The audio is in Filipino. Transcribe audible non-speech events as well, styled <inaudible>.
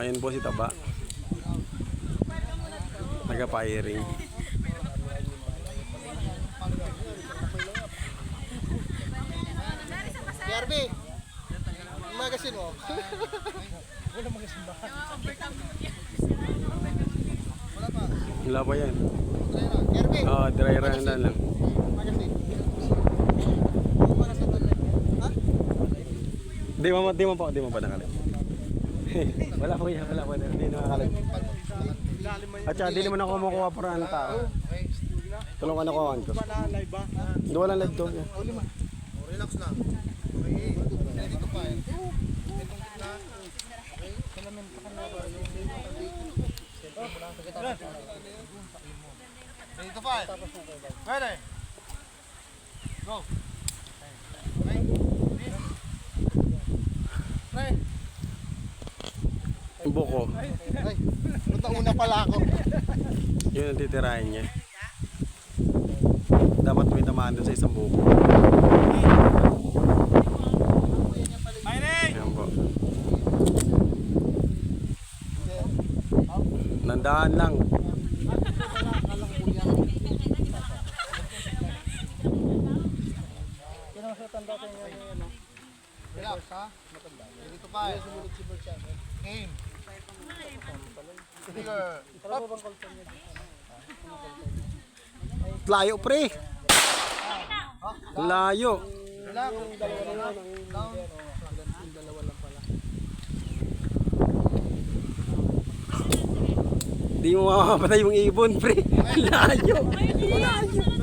Ayan po si Taba. Nagpa-firing. Ang magasin mo. <laughs> Wala pa yan. PRB. Ah, dry run na lang. Magasin. Di mo, di mo pa, di mo pa nakalit. <laughs> wala po yan, wala po. Hindi nakakalit. At saka, di naman ako kumukuha para ng tao. Tulungan ako ang ko. Hindi wala live to. Relax lang. Dito pa eh. Dito pa eh. Ready? Go. Ready? Yung buko, Ay, nauna pala ako? yun ang titirahin niya. Dapat may tamaan doon sa isang buko. Ayan po. Nandaan lang. Relax ha? Dito pa eh. Layo pre. Layo. Di mo mamamatay yung ibon pre. <laughs> Layo. Layo.